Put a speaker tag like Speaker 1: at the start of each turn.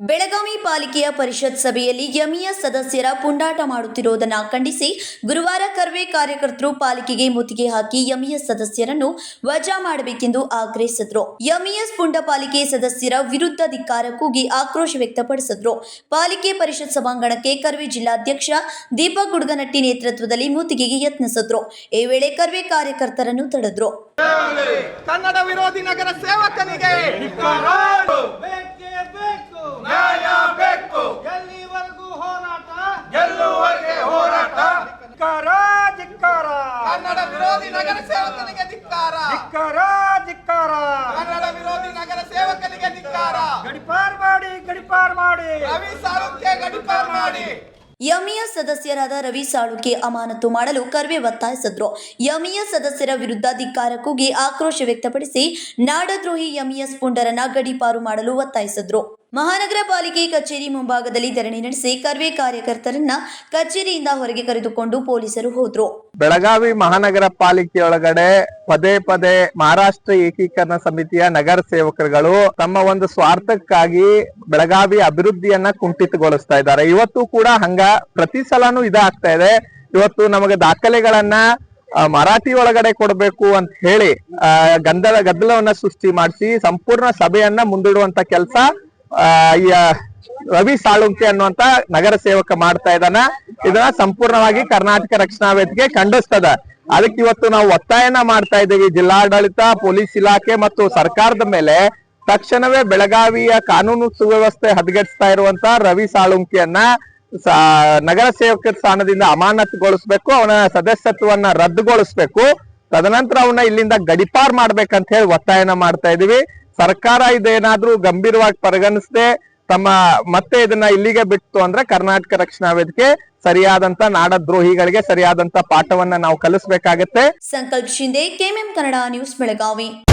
Speaker 1: ಬೆಳಗಾವಿ ಪಾಲಿಕೆಯ ಪರಿಷತ್ ಸಭೆಯಲ್ಲಿ ಯಮಿಯ ಸದಸ್ಯರ ಪುಂಡಾಟ ಮಾಡುತ್ತಿರುವುದನ್ನು ಖಂಡಿಸಿ ಗುರುವಾರ ಕರ್ವೆ ಕಾರ್ಯಕರ್ತರು ಪಾಲಿಕೆಗೆ ಮುತ್ತಿಗೆ ಹಾಕಿ ಯಮಿಯ ಸದಸ್ಯರನ್ನು ವಜಾ ಮಾಡಬೇಕೆಂದು ಆಗ್ರಹಿಸಿದ್ರು. ಯಮಿಎಸ್ ಪುಂಡ ಪಾಲಿಕೆ ಸದಸ್ಯರ ವಿರುದ್ಧ ಧಿಕ್ಕಾರ ಕೂಗಿ ಆಕ್ರೋಶ ವ್ಯಕ್ತಪಡಿಸಿದ್ರು. ಪಾಲಿಕೆ ಪರಿಷತ್ ಸಭಾಂಗಣಕ್ಕೆ ಕರ್ವೆ ಜಿಲ್ಲಾಧ್ಯಕ್ಷ ದೀಪಕ್ ಗುಡ್ಗನಟ್ಟಿ ನೇತೃತ್ವದಲ್ಲಿ ಮುತ್ತಿಗೆಗೆ ಯತ್ನಿಸಿದ್ರು. ಈ ವೇಳೆ ಕರ್ವೆ ಕಾರ್ಯಕರ್ತರನ್ನು ತಡೆದ್ರು.
Speaker 2: ಕನ್ನಡ ವಿರೋಧಿ ನಗರ ಸೇವಕನಿಗೆ ಕನ್ನಡ ವಿರೋಧಿ ನಗರ ಸೇವಕನಿಗೆ ಧಿಕ್ಕಾರ.
Speaker 3: ಧಿಕ್ಕಾರ ಧಿಕ್ಕಾರ.
Speaker 2: ಕನ್ನಡ ವಿರೋಧಿ ನಗರ ಸೇವಕನಿಗೆ ಧಿಕ್ಕಾರ.
Speaker 3: ಗಡಿಪಾರ್ ಮಾಡಿ ಗಡಿಪಾರ್ ಮಾಡಿ.
Speaker 2: ರವಿ ಸಾಲುಕ್ಕೆ ಗಡಿಪಾರ್ ಮಾಡಿ.
Speaker 1: ಯಮಿಯ ಸದಸ್ಯರಾದ ರವಿ ಸಾಳುಕೆ ಅಮಾನತು ಮಾಡಲು ಕರ್ವೆ ಒತ್ತಾಯಿಸಿದ್ರು. ಯಮಿಯ ಸದಸ್ಯರ ವಿರುದ್ಧ ಧಿಕ್ಕಾರ ಕೂಗಿ ಆಕ್ರೋಶ ವ್ಯಕ್ತಪಡಿಸಿ ನಾಡದ್ರೋಹಿ ಯಮಿಯ ಸ್ಪುಂಡರನ್ನ ಗಡಿಪಾರು ಮಾಡಲು ಒತ್ತಾಯಿಸಿದ್ರು. ಮಹಾನಗರ ಪಾಲಿಕೆ ಕಚೇರಿ ಮುಂಭಾಗದಲ್ಲಿ ಧರಣಿ ನಡೆಸಿ ಕರ್ವೆ ಕಾರ್ಯಕರ್ತರನ್ನ ಕಚೇರಿಯಿಂದ ಹೊರಗೆ ಕರೆದುಕೊಂಡು ಪೊಲೀಸರು ಹೋದ್ರು.
Speaker 4: ಬೆಳಗಾವಿ ಮಹಾನಗರ ಪಾಲಿಕೆಯೊಳಗಡೆ ಪದೇ ಪದೇ ಮಹಾರಾಷ್ಟ್ರ ಏಕೀಕರಣ ಸಮಿತಿಯ ನಗರ ಸೇವಕರುಗಳು ತಮ್ಮ ಒಂದು ಸ್ವಾರ್ಥಕ್ಕಾಗಿ ಬೆಳಗಾವಿ ಅಭಿವೃದ್ಧಿಯನ್ನ ಕುಂಠಿತಗೊಳಿಸ್ತಾ ಇದ್ದಾರೆ. ಇವತ್ತು ಕೂಡ ಹಂಗ ಪ್ರತಿ ಸಲನೂ ಇದಾಗ್ತಾ ಇದೆ. ಇವತ್ತು ನಮಗೆ ದಾಖಲೆಗಳನ್ನ ಮರಾಠಿ ಒಳಗಡೆ ಕೊಡಬೇಕು ಅಂತ ಹೇಳಿ ಆ, ಗದ್ದಲ ಗದ್ದಲವನ್ನ ಸೃಷ್ಟಿ ಮಾಡಿಸಿ ಸಂಪೂರ್ಣ ಸಭೆಯನ್ನ ಮುಂದೂಡುವಂತ ಕೆಲಸ ಈ ರವಿ ಸಾಳುಂಕೆ ಅನ್ನುವಂತ ನಗರ ಸೇವಕ ಮಾಡ್ತಾ ಇದ್ದಾನ. ಇದನ್ನ ಸಂಪೂರ್ಣವಾಗಿ ಕರ್ನಾಟಕ ರಕ್ಷಣಾ ವೇದಿಕೆ ಖಂಡಿಸ್ತದ. ಅದಕ್ಕೆ ಇವತ್ತು ನಾವು ಒತ್ತಾಯನ ಮಾಡ್ತಾ ಇದ್ದೀವಿ. ಜಿಲ್ಲಾಡಳಿತ, ಪೊಲೀಸ್ ಇಲಾಖೆ ಮತ್ತು ಸರ್ಕಾರದ ಮೇಲೆ ತಕ್ಷಣವೇ ಬೆಳಗಾವಿಯ ಕಾನೂನು ಸುವ್ಯವಸ್ಥೆ ಹದಗೆಡಿಸ್ತಾ ಇರುವಂತ ರವಿ ಸಾಳುಂಕಿಯನ್ನ ನಗರ ಸೇವಕ ಸ್ಥಾನದಿಂದ ಅಮಾನತುಗೊಳಿಸ್ಬೇಕು. ಅವನ ಸದಸ್ಯತ್ವವನ್ನ ರದ್ದುಗೊಳಿಸ್ಬೇಕು. ತದನಂತರ ಅವನ್ನ ಇಲ್ಲಿಂದ ಗಡಿಪಾರ್ ಮಾಡ್ಬೇಕಂತ ಹೇಳಿ ಒತ್ತಾಯನ ಮಾಡ್ತಾ ಇದೀವಿ ಸರ್ಕಾರ ಇದೇನಾದ್ರೂ ಗಂಭೀರವಾಗಿ ಪರಿಗಣಿಸದೆ ತಮ್ಮ ಮತ್ತೆ ಇದನ್ನ ಇಲ್ಲಿಗೆ ಬಿಟ್ಟು ಅಂದ್ರೆ ಕರ್ನಾಟಕ ರಕ್ಷಣಾ ವೇದಿಕೆ ಸರಿಯಾದಂತ ನಾಡದ್ರೋಹಿಗಳಿಗೆ ಸರಿಯಾದಂತ ಪಾಠವನ್ನ ನಾವು ಕಲಿಸ್ಬೇಕಾಗತ್ತೆ.
Speaker 1: Sankalp Shinde KMM Kannada news Belagavi.